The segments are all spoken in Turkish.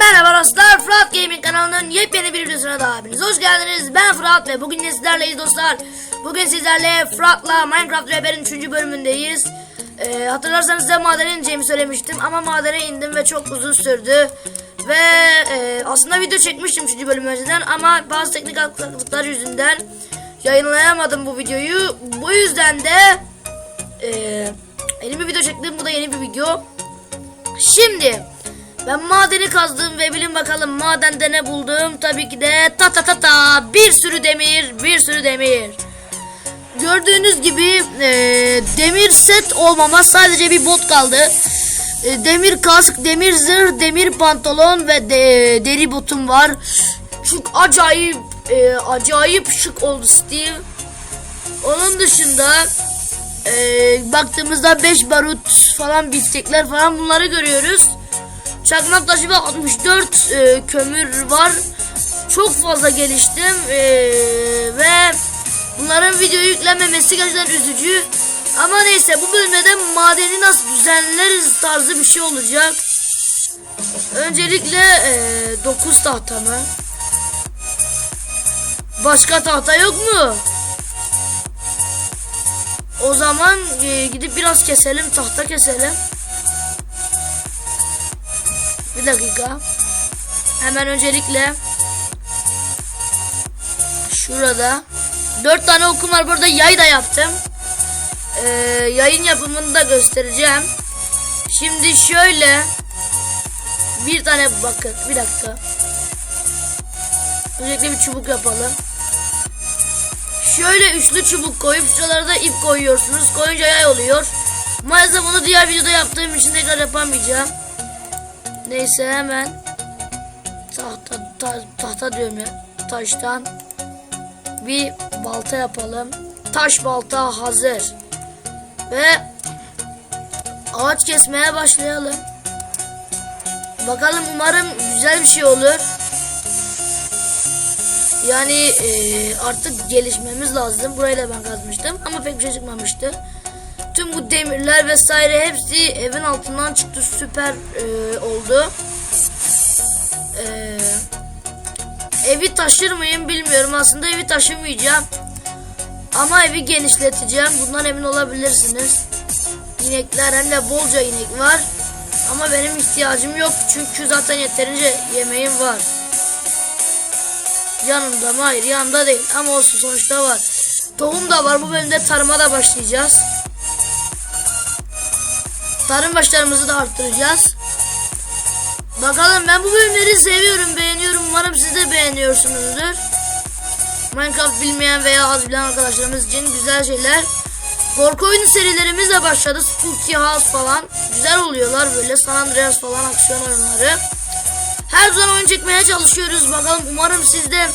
Merhaba dostlar, Fırat Gaming kanalının yepyeni bir videosuna da hepiniz hoş geldiniz. Ben Fırat ve bugün de sizlerleyiz dostlar. Bugün sizlerle Fırat'la Minecraft Rehber'in 3. bölümündeyiz. Ee, hatırlarsanız size madene ineceğimi söylemiştim ama madene indim ve çok uzun sürdü. Ve e, aslında video çekmiştim 3. bölüm önceden ama bazı teknik aksaklıklar yüzünden yayınlayamadım bu videoyu. Bu yüzden de e, yeni bir video çektim. Bu da yeni bir video. Şimdi ben madeni kazdım ve bilin bakalım madende ne buldum? Tabii ki de ta ta ta ta bir sürü demir, bir sürü demir. Gördüğünüz gibi e, demir set olmama sadece bir bot kaldı. E, demir kask, demir zırh, demir pantolon ve de, deri botum var. Çok acayip e, acayip şık oldu Steve. Onun dışında e, baktığımızda 5 barut falan biftekler falan bunları görüyoruz. Çakmak taşı ve 64 e, kömür var. Çok fazla geliştim e, ve bunların video yüklenmemesi gerçekten üzücü. Ama neyse bu bölümde de madeni nasıl düzenleriz tarzı bir şey olacak. Öncelikle e, 9 tahta? Başka tahta yok mu? O zaman e, gidip biraz keselim, tahta keselim. Bir dakika. Hemen öncelikle şurada dört tane okum var. Burada yay da yaptım. Ee, yayın yapımını da göstereceğim. Şimdi şöyle bir tane bakın bir dakika. Öncelikle bir çubuk yapalım. Şöyle üçlü çubuk koyup şuralara da ip koyuyorsunuz. Koyunca yay oluyor. Maalesef bunu diğer videoda yaptığım için tekrar yapamayacağım. Neyse hemen tahta ta- tahta diyorum ya taştan bir balta yapalım. Taş balta hazır. Ve ağaç kesmeye başlayalım. Bakalım umarım güzel bir şey olur. Yani eee, artık gelişmemiz lazım. Burayı da ben kazmıştım ama pek bir şey çıkmamıştı. Tüm bu demirler vesaire hepsi evin altından çıktı. Süper eee, oldu. Eee, evi taşır mıyım bilmiyorum. Aslında evi taşımayacağım. Ama evi genişleteceğim. Bundan emin olabilirsiniz. İnekler hem de bolca inek var. Ama benim ihtiyacım yok. Çünkü zaten yeterince yemeğim var. Yanımda mı? Hayır yanımda değil. Ama olsun sonuçta var. Tohum da var. Bu bölümde tarıma da başlayacağız. Tarım başlarımızı da arttıracağız. Bakalım ben bu bölümleri seviyorum, beğeniyorum. Umarım siz de beğeniyorsunuzdur. Minecraft bilmeyen veya az bilen arkadaşlarımız için güzel şeyler. Korku oyunu serilerimiz de başladı. Spooky House falan. Güzel oluyorlar böyle. San Andreas falan aksiyon oyunları. Her zaman oyun çekmeye çalışıyoruz. Bakalım umarım siz de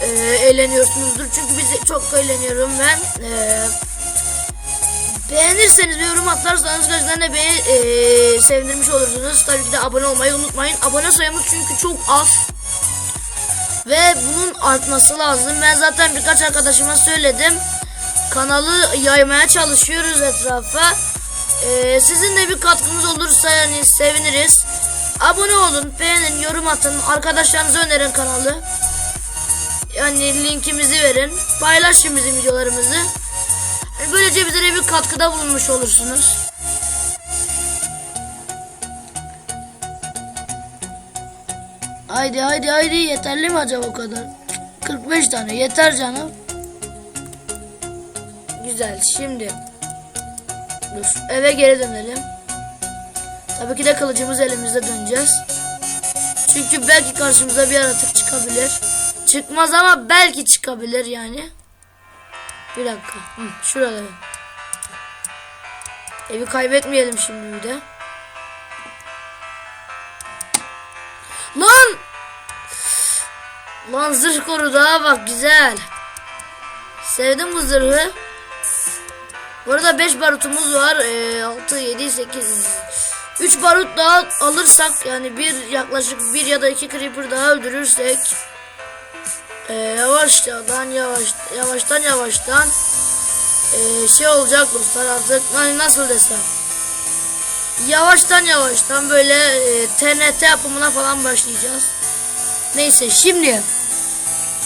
e, eğleniyorsunuzdur. Çünkü biz çok eğleniyorum ben. E, beğenirseniz ve yorum atarsanız gerçekten de beni e, sevindirmiş olursunuz. Tabii ki de abone olmayı unutmayın. Abone sayımız çünkü çok az. Ve bunun artması lazım. Ben zaten birkaç arkadaşıma söyledim. Kanalı yaymaya çalışıyoruz etrafa. Ee, sizin de bir katkınız olursa yani seviniriz. Abone olun, beğenin, yorum atın. Arkadaşlarınıza önerin kanalı. Yani linkimizi verin. Paylaşın bizim videolarımızı. Böylece bize bir katkıda bulunmuş olursunuz. Haydi haydi haydi yeterli mi acaba o kadar? 45 tane yeter canım. Güzel şimdi. Dur eve geri dönelim. Tabii ki de kılıcımız elimizde döneceğiz. Çünkü belki karşımıza bir yaratık çıkabilir. Çıkmaz ama belki çıkabilir yani. Bir dakika. Hı, şurada. Evi kaybetmeyelim şimdi bir de. Lan! Lan zırh korudu ha bak güzel. Sevdim bu zırhı. Burada 5 barutumuz var. Ee, 6, 7, 8. 3 barut daha alırsak yani bir yaklaşık bir ya da iki creeper daha öldürürsek ee, yavaştan yavaş yavaştan yavaştan ee, şey olacak dostlar artık. Hani nasıl desem? Yavaştan yavaştan böyle e, TNT yapımına falan başlayacağız. Neyse şimdi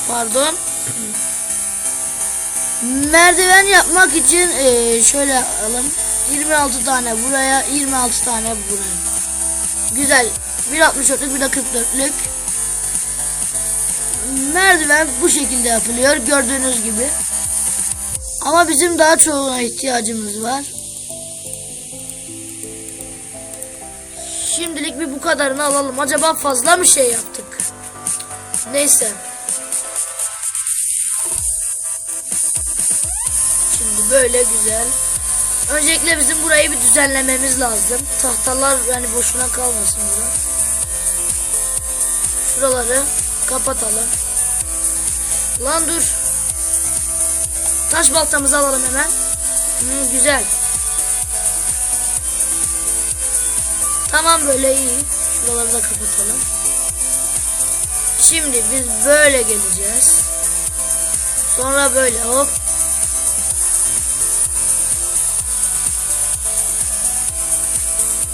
pardon. Merdiven yapmak için e, şöyle alalım 26 tane buraya 26 tane buraya. Güzel. 1.64'lük bir de 44'lük merdiven bu şekilde yapılıyor gördüğünüz gibi ama bizim daha çoğuna ihtiyacımız var Şimdilik bir bu kadarını alalım. Acaba fazla mı şey yaptık? Neyse. Şimdi böyle güzel. Öncelikle bizim burayı bir düzenlememiz lazım. Tahtalar yani boşuna kalmasın burada. Şuraları kapatalım. Lan dur. Taş baltamızı alalım hemen. Hmm, güzel. Tamam böyle iyi. Şuraları da kapatalım. Şimdi biz böyle geleceğiz. Sonra böyle hop.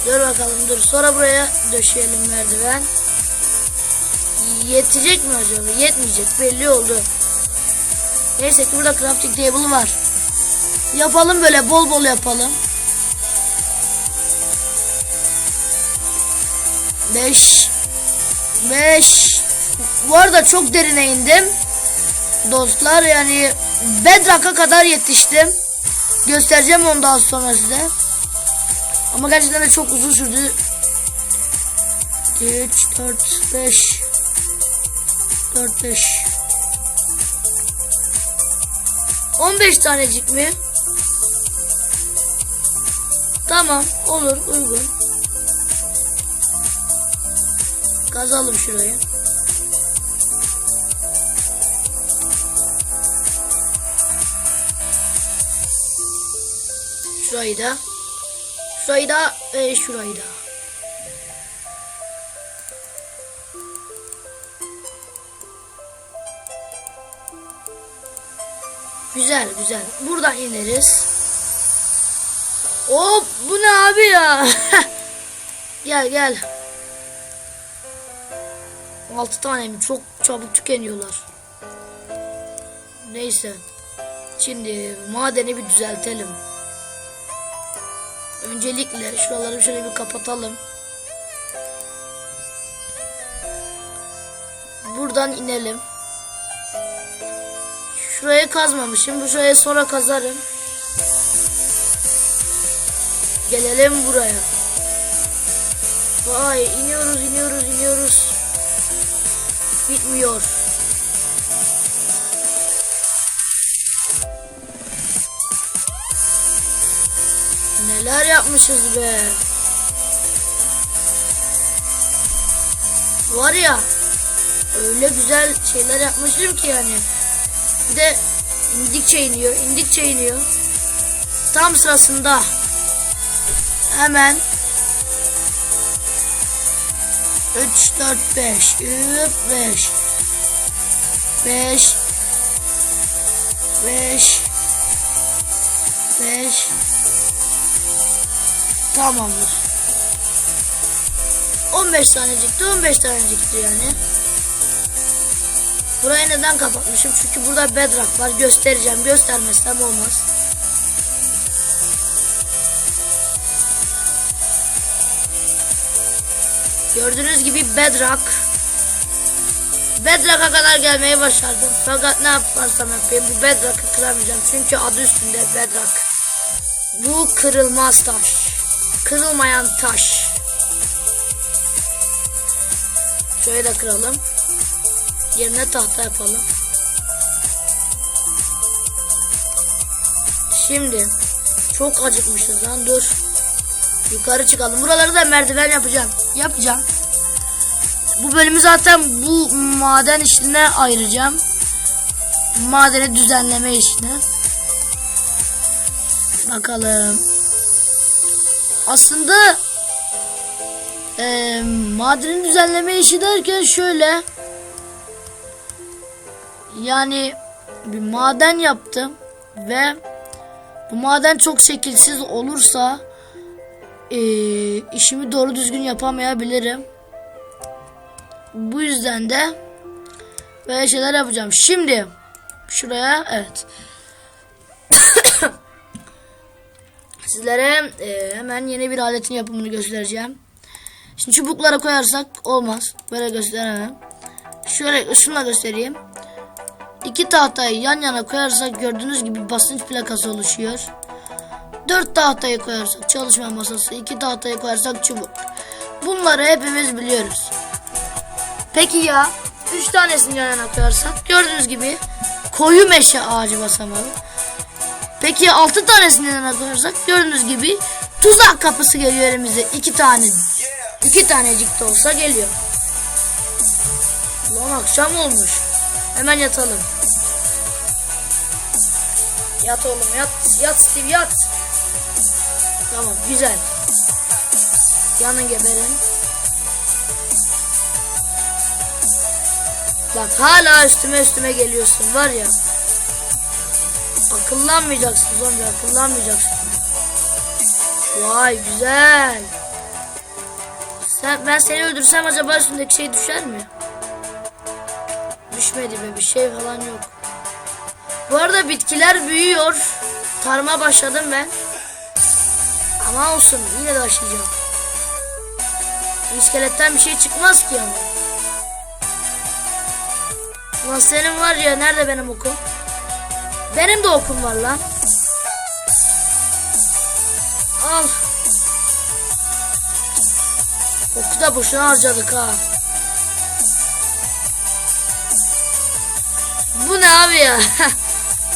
Dur bakalım dur. Sonra buraya döşeyelim merdiven. Yetecek mi acaba? Yetmeyecek. Belli oldu. Neyse ki burada crafting table var. Yapalım böyle bol bol yapalım. 5 5 Bu arada çok derine indim. Dostlar yani Bedrock'a kadar yetiştim. Göstereceğim onu daha sonra size. Ama gerçekten de çok uzun sürdü. 3 4 5 4 5 15 tanecik mi? Tamam olur uygun. Kazalım şurayı. Şurayı da. Şurayı da ve şurayı da. Güzel güzel. Buradan ineriz. Hop bu ne abi ya? gel gel. 6 tane mi? Çok çabuk tükeniyorlar. Neyse. Şimdi madeni bir düzeltelim. Öncelikle şuraları şöyle bir kapatalım. Buradan inelim. Şuraya kazmamışım. Bu şuraya sonra kazarım. Gelelim buraya. Vay iniyoruz iniyoruz iniyoruz. Bitmiyor. Neler yapmışız be. Var ya öyle güzel şeyler yapmışım ki yani. Bir de indikçe iniyor, indikçe iniyor. Tam sırasında hemen 3 4 5 3 5 5 5 5 Tamamdır. 15 tanecikti 15 tanecikti yani. Burayı neden kapatmışım? Çünkü burada bedrock var. Göstereceğim. Göstermezsem olmaz. Gördüğünüz gibi bedrock. Bedrock'a kadar gelmeyi başardım. Fakat ne yaparsam yapayım bu bedrock'ı kıramayacağım. Çünkü adı üstünde bedrock. Bu kırılmaz taş. Kırılmayan taş. Şöyle de kıralım. Yerine tahta yapalım. Şimdi çok acıkmışız lan dur. Yukarı çıkalım. Buraları da merdiven yapacağım. Yapacağım. Bu bölümü zaten bu maden işine ayıracağım. Madeni düzenleme işine. Bakalım. Aslında e, madeni düzenleme işi derken şöyle yani bir maden yaptım ve bu maden çok şekilsiz olursa e, işimi doğru düzgün yapamayabilirim. Bu yüzden de böyle şeyler yapacağım. Şimdi şuraya evet. Sizlere e, hemen yeni bir aletin yapımını göstereceğim. Şimdi çubuklara koyarsak olmaz. Böyle gösteremem. Şöyle şunla göstereyim. İki tahtayı yan yana koyarsak gördüğünüz gibi basınç plakası oluşuyor. Dört tahtayı koyarsak çalışma masası, iki tahtayı koyarsak çubuk. Bunları hepimiz biliyoruz. Peki ya üç tanesini yan yana koyarsak gördüğünüz gibi koyu meşe ağacı basamağı. Peki ya altı tanesini yan yana koyarsak gördüğünüz gibi tuzak kapısı geliyor elimize iki tane. iki tanecik de olsa geliyor. Lan akşam olmuş. Hemen yatalım. Yat oğlum yat. Yat Steve yat. Tamam güzel. Yanın geberin. Bak hala üstüme üstüme geliyorsun var ya. Akıllanmayacaksın zombi akıllanmayacaksın. Vay güzel. Sen, ben seni öldürsem acaba üstündeki şey düşer mi? Düşmedi be bir şey falan yok. Bu arada bitkiler büyüyor. Tarıma başladım ben. Ama olsun yine de başlayacağım. İskeletten bir şey çıkmaz ki ama. Ulan senin var ya nerede benim okum? Benim de okum var lan. Al. Oku da boşuna harcadık ha. Abi ya?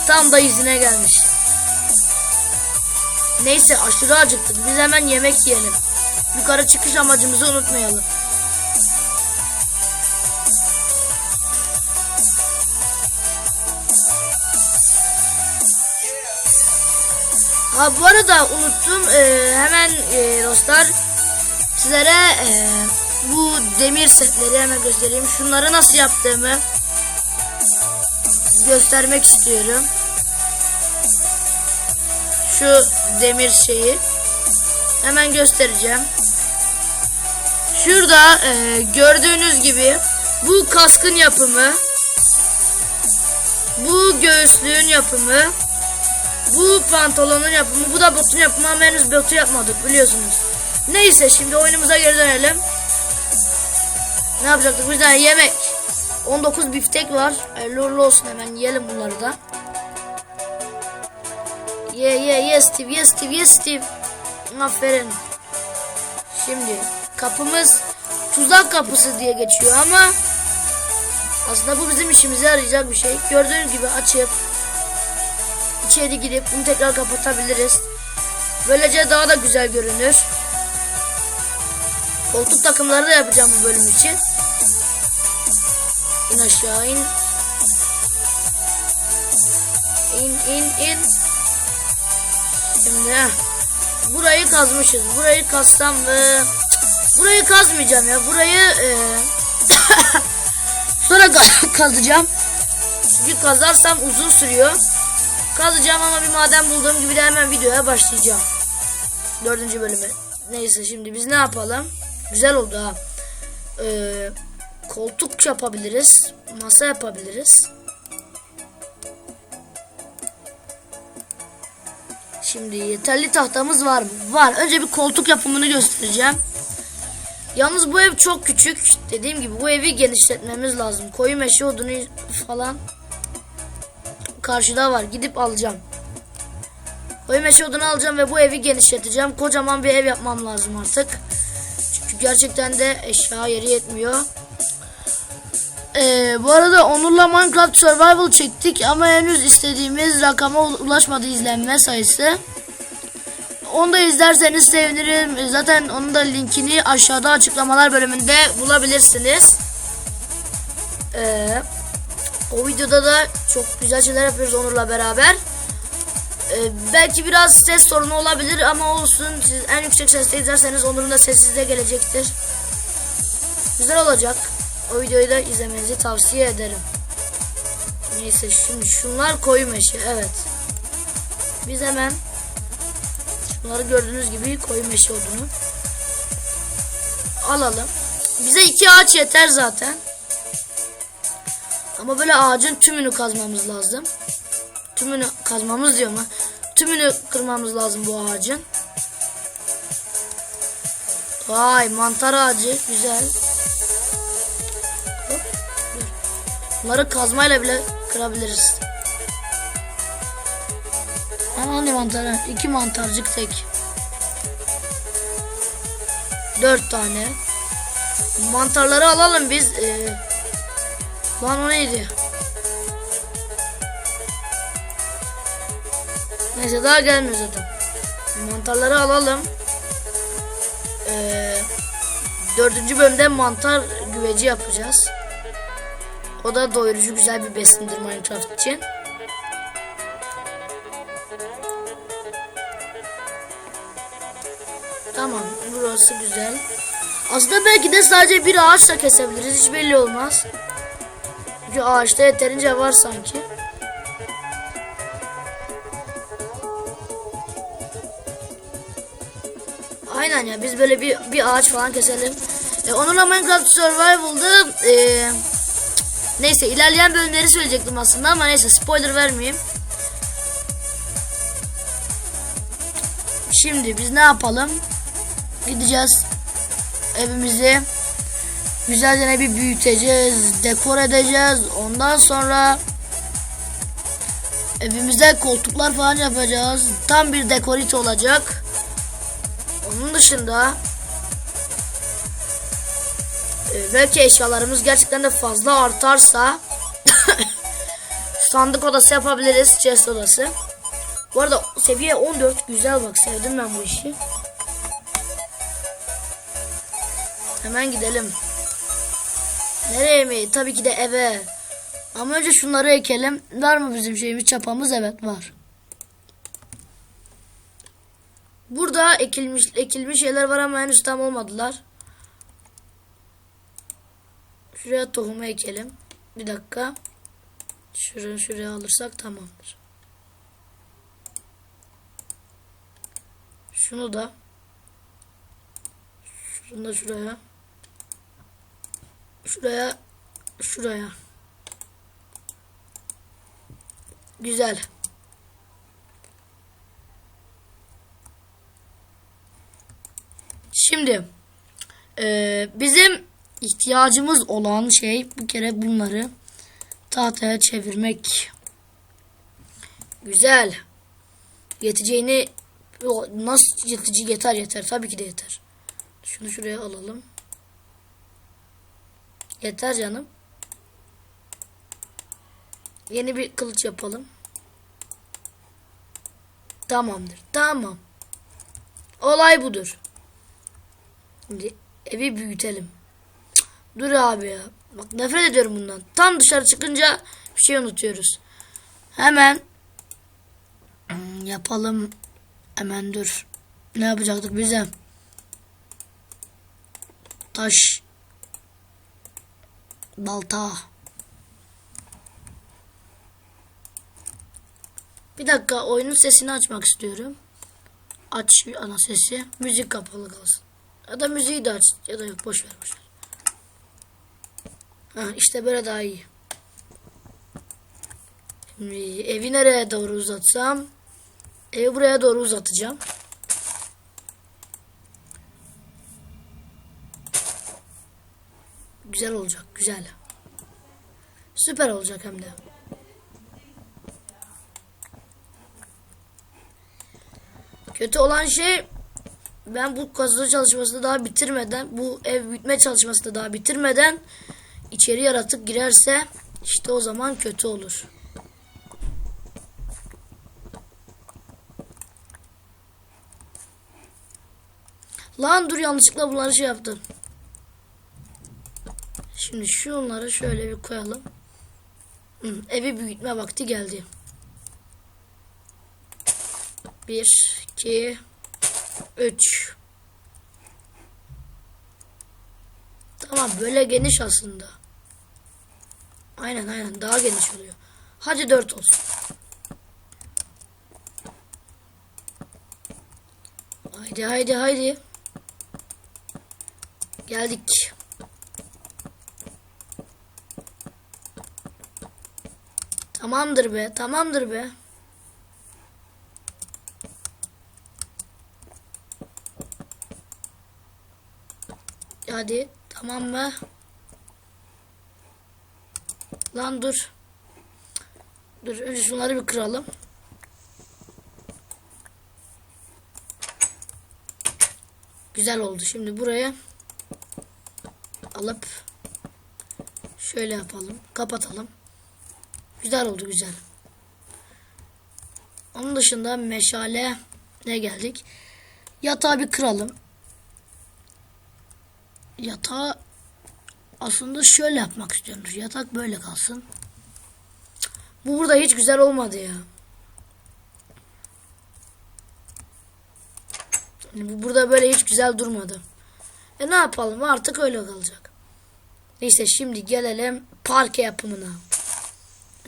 Tam da yüzüne gelmiş. Neyse aşırı acıktık. Biz hemen yemek yiyelim. Yukarı çıkış amacımızı unutmayalım. Ha bu arada unuttum. Ee, hemen e, dostlar sizlere e, bu demir setleri hemen göstereyim. Şunları nasıl yaptığımı göstermek istiyorum. Şu demir şeyi hemen göstereceğim. Şurada e, gördüğünüz gibi bu kaskın yapımı, bu göğüslüğün yapımı, bu pantolonun yapımı, bu da botun yapımı ama henüz botu yapmadık biliyorsunuz. Neyse şimdi oyunumuza geri dönelim. Ne yapacaktık? Bir tane yemek. 19 biftek var. Hayırlı uğurlu olsun hemen yiyelim bunları da. Ye ye ye Steve ye Steve ye Steve. Aferin. Şimdi kapımız tuzak kapısı diye geçiyor ama aslında bu bizim işimize yarayacak bir şey. Gördüğünüz gibi açıp içeri girip bunu tekrar kapatabiliriz. Böylece daha da güzel görünür. Koltuk takımları da yapacağım bu bölüm için. İn aşağı in. İn in in. Şimdi burayı kazmışız. Burayı kazsam mı? Burayı kazmayacağım ya. Burayı e... sonra ka- kazacağım. Çünkü kazarsam uzun sürüyor. Kazacağım ama bir maden bulduğum gibi de hemen videoya başlayacağım. Dördüncü bölüme. Neyse şimdi biz ne yapalım? Güzel oldu ha. Ee, koltuk yapabiliriz. Masa yapabiliriz. Şimdi yeterli tahtamız var mı? Var. Önce bir koltuk yapımını göstereceğim. Yalnız bu ev çok küçük. Dediğim gibi bu evi genişletmemiz lazım. Koyu meşe odunu falan karşıda var. Gidip alacağım. Koyu meşe odunu alacağım ve bu evi genişleteceğim. Kocaman bir ev yapmam lazım artık. Çünkü gerçekten de eşya yeri yetmiyor. Ee, bu arada Onur'la Minecraft Survival çektik ama henüz istediğimiz rakama ulaşmadı izlenme sayısı. Onu da izlerseniz sevinirim. Zaten onun da linkini aşağıda açıklamalar bölümünde bulabilirsiniz. Ee, o videoda da çok güzel şeyler yapıyoruz Onur'la beraber. Ee, belki biraz ses sorunu olabilir ama olsun. Siz en yüksek sesle izlerseniz Onur'un da sesi gelecektir. Güzel olacak. O videoyu da izlemenizi tavsiye ederim. Neyse şimdi şunlar koyu meşe. Evet. Biz hemen Bunları gördüğünüz gibi koyu meşe odunu. Alalım. Bize iki ağaç yeter zaten. Ama böyle ağacın tümünü kazmamız lazım. Tümünü kazmamız diyor mu? Tümünü kırmamız lazım bu ağacın. Vay mantar ağacı güzel. Bunları kazmayla bile kırabiliriz. Ama hani mantarı? İki mantarcık tek. Dört tane. Mantarları alalım biz. Ee, lan o neydi? Neyse daha gelmiyor zaten. Mantarları alalım. Ee, dördüncü bölümde mantar güveci yapacağız. O da doyurucu güzel bir besindir Minecraft için. Tamam burası güzel. Aslında belki de sadece bir ağaçla kesebiliriz hiç belli olmaz. Çünkü ağaçta yeterince var sanki. Aynen ya biz böyle bir, bir ağaç falan keselim. E, onunla Minecraft Survival'da e, neyse ilerleyen bölümleri söyleyecektim aslında ama neyse spoiler vermeyeyim. Şimdi biz ne yapalım? Gideceğiz evimizi güzelce bir büyüteceğiz, dekor edeceğiz. Ondan sonra evimize koltuklar falan yapacağız. Tam bir dekorit olacak. Onun dışında e, belki eşyalarımız gerçekten de fazla artarsa sandık odası yapabiliriz, chest odası. Bu arada seviye 14 güzel bak sevdim ben bu işi. Hemen gidelim. Nereye mi? Tabii ki de eve. Ama önce şunları ekelim. Var mı bizim şeyimiz çapamız? Evet var. Burada ekilmiş ekilmiş şeyler var ama henüz tam olmadılar. Şuraya tohumu ekelim. Bir dakika. Şuraya şuraya alırsak tamamdır. Şunu da şunu da şuraya şuraya şuraya güzel şimdi e, bizim ihtiyacımız olan şey bir kere bunları tahtaya çevirmek güzel yeteceğini nasıl yetici yeter yeter tabii ki de yeter. Şunu şuraya alalım. Yeter canım. Yeni bir kılıç yapalım. Tamamdır. Tamam. Olay budur. Şimdi evi büyütelim. Dur abi ya. Bak nefret ediyorum bundan. Tam dışarı çıkınca bir şey unutuyoruz. Hemen hmm, yapalım. Hemen dur. Ne yapacaktık bize? Taş. Balta. Bir dakika oyunun sesini açmak istiyorum. Aç ana sesi. Müzik kapalı kalsın. Ya da müziği de aç. Ya da yok boş ver boş. Ha, işte böyle daha iyi. Şimdi evi nereye doğru uzatsam? Evi buraya doğru uzatacağım. Güzel olacak, güzel. Süper olacak hem de. Kötü olan şey ben bu kazı çalışmasını daha bitirmeden, bu ev büyütme çalışmasını daha bitirmeden içeri yaratık girerse işte o zaman kötü olur. Lan dur yanlışlıkla bunları şey yaptım. Şimdi şunları şöyle bir koyalım. Hı, evi büyütme vakti geldi. Bir, iki, üç. Tamam böyle geniş aslında. Aynen aynen daha geniş oluyor. Hadi dört olsun. Haydi haydi haydi. Geldik. Tamamdır be, tamamdır be. Hadi, tamam mı? Lan dur. Dur, önce şunları bir kıralım. Güzel oldu. Şimdi buraya alıp şöyle yapalım. Kapatalım. Güzel oldu güzel. Onun dışında meşale ne geldik? Yatağı bir kıralım. Yatağı aslında şöyle yapmak istiyorum. Yatak böyle kalsın. Bu burada hiç güzel olmadı ya. Bu burada böyle hiç güzel durmadı. E ne yapalım artık öyle kalacak. Neyse şimdi gelelim parke yapımına.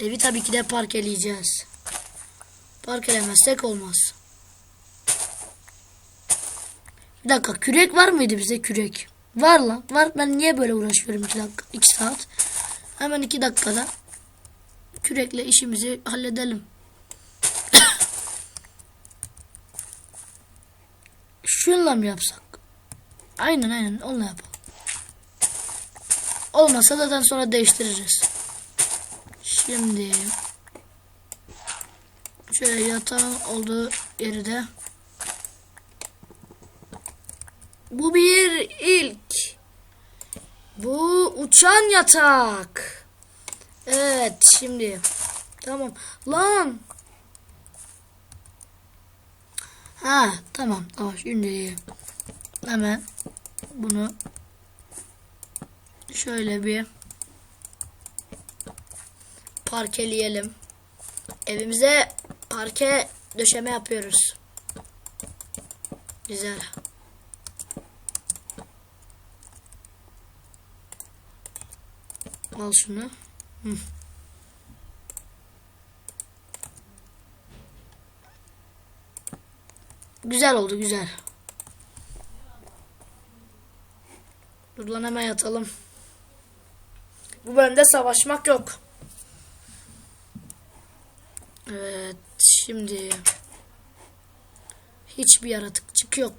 Evi tabii ki de parkeleyeceğiz. Parkelemezsek olmaz. Bir dakika kürek var mıydı bize kürek? Var lan var. Ben niye böyle uğraşıyorum 2 dakika 2 saat? Hemen 2 dakikada kürekle işimizi halledelim. Şunla mı yapsak? Aynen aynen onunla yapalım. Olmasa zaten sonra değiştiririz. Şimdi şöyle yatağın olduğu yeri de bu bir ilk. Bu uçan yatak. Evet şimdi tamam lan Ha tamam tamam şimdi hemen bunu şöyle bir parkeleyelim. Evimize parke döşeme yapıyoruz. Güzel. Al şunu. Hı. Güzel oldu güzel. Dur lan hemen yatalım. Bu bölümde savaşmak yok. Evet şimdi hiçbir yaratıkçık yok.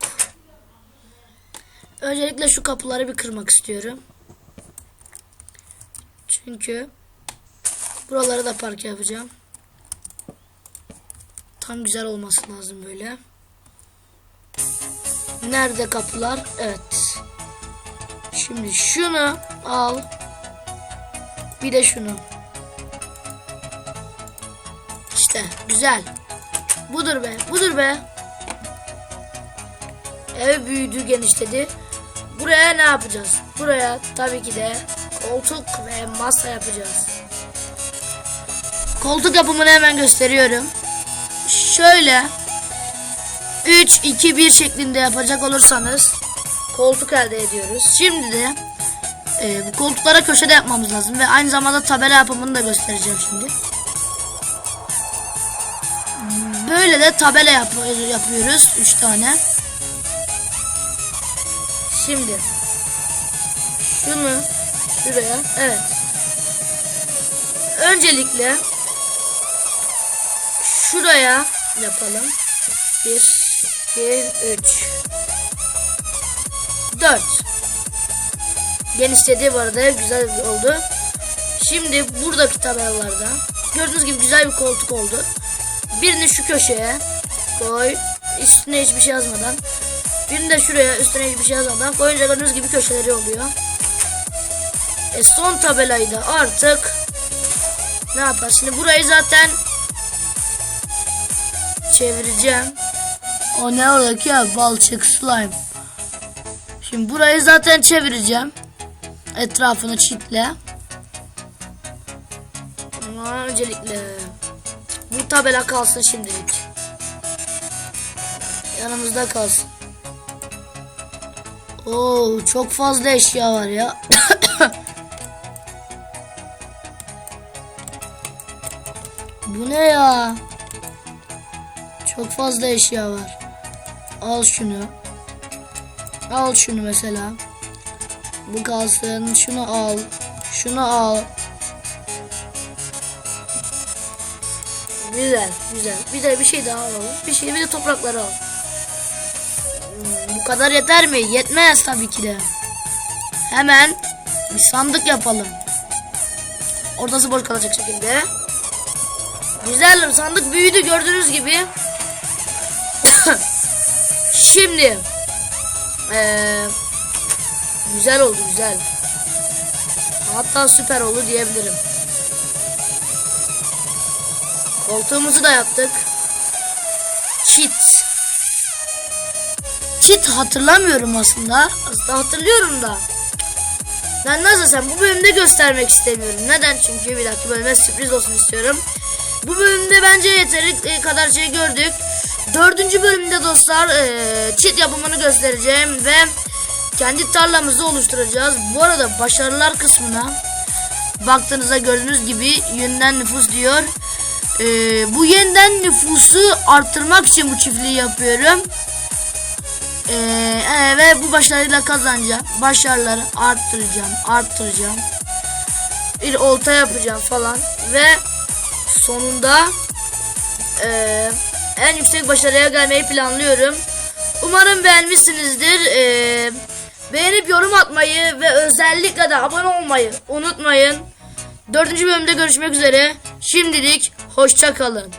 Öncelikle şu kapıları bir kırmak istiyorum. Çünkü buraları da park yapacağım. Tam güzel olması lazım böyle. Nerede kapılar? Evet. Şimdi şunu al. Bir de şunu. İşte güzel. Budur be, budur be. Ev büyüdü, genişledi. Buraya ne yapacağız? Buraya tabii ki de koltuk ve masa yapacağız. Koltuk yapımını hemen gösteriyorum. Şöyle 3 2 1 şeklinde yapacak olursanız koltuk elde ediyoruz. Şimdi de e, bu koltuklara köşede yapmamız lazım ve aynı zamanda tabela yapımını da göstereceğim şimdi. Böyle de tabela yap yapıyoruz 3 tane. Şimdi şunu şuraya evet. Öncelikle şuraya yapalım. 1 1 3 4 Genişledi bu arada güzel oldu. Şimdi buradaki tabelalarda gördüğünüz gibi güzel bir koltuk oldu. Birini şu köşeye koy. Üstüne hiçbir şey yazmadan. Birini de şuraya üstüne hiçbir şey yazmadan koyunca gördüğünüz gibi köşeleri oluyor. E son tabelayı da artık ne yapar? Şimdi burayı zaten çevireceğim. O ne oradaki ya balçık slime. Şimdi burayı zaten çevireceğim. Etrafını çitle. Ama öncelikle bu tabela kalsın şimdilik. Yanımızda kalsın. Oo çok fazla eşya var ya. Bu ne ya? Çok fazla eşya var. Al şunu. Al şunu mesela. Bu kalsın. Şunu al. Şunu al. Güzel, güzel. Bir de bir şey daha alalım. Bir şey bir de toprakları al. Bu kadar yeter mi? Yetmez tabii ki de. Hemen bir sandık yapalım. Ortası boş kalacak şekilde. Güzel sandık büyüdü gördüğünüz gibi. Şimdi eee, güzel oldu güzel. Hatta süper oldu diyebilirim. Koltuğumuzu da yaptık. Çit. Çit hatırlamıyorum aslında. Aslında hatırlıyorum da. Ben nasıl sen bu bölümde göstermek istemiyorum. Neden? Çünkü bir dahaki bölüme sürpriz olsun istiyorum. Bu bölümde bence yeteri kadar şey gördük. Dördüncü bölümde dostlar eee, çit yapımını göstereceğim ve kendi tarlamızı oluşturacağız. Bu arada başarılar kısmına baktığınızda gördüğünüz gibi yeniden nüfus diyor. Eee, bu yeniden nüfusu arttırmak için bu çiftliği yapıyorum. Ee, e, ve bu başarıyla kazanacağım. Başarıları arttıracağım, arttıracağım. Bir olta yapacağım falan ve sonunda e, en yüksek başarıya gelmeyi planlıyorum. Umarım beğenmişsinizdir. Ee, beğenip yorum atmayı ve özellikle de abone olmayı unutmayın. Dördüncü bölümde görüşmek üzere. Şimdilik hoşça kalın.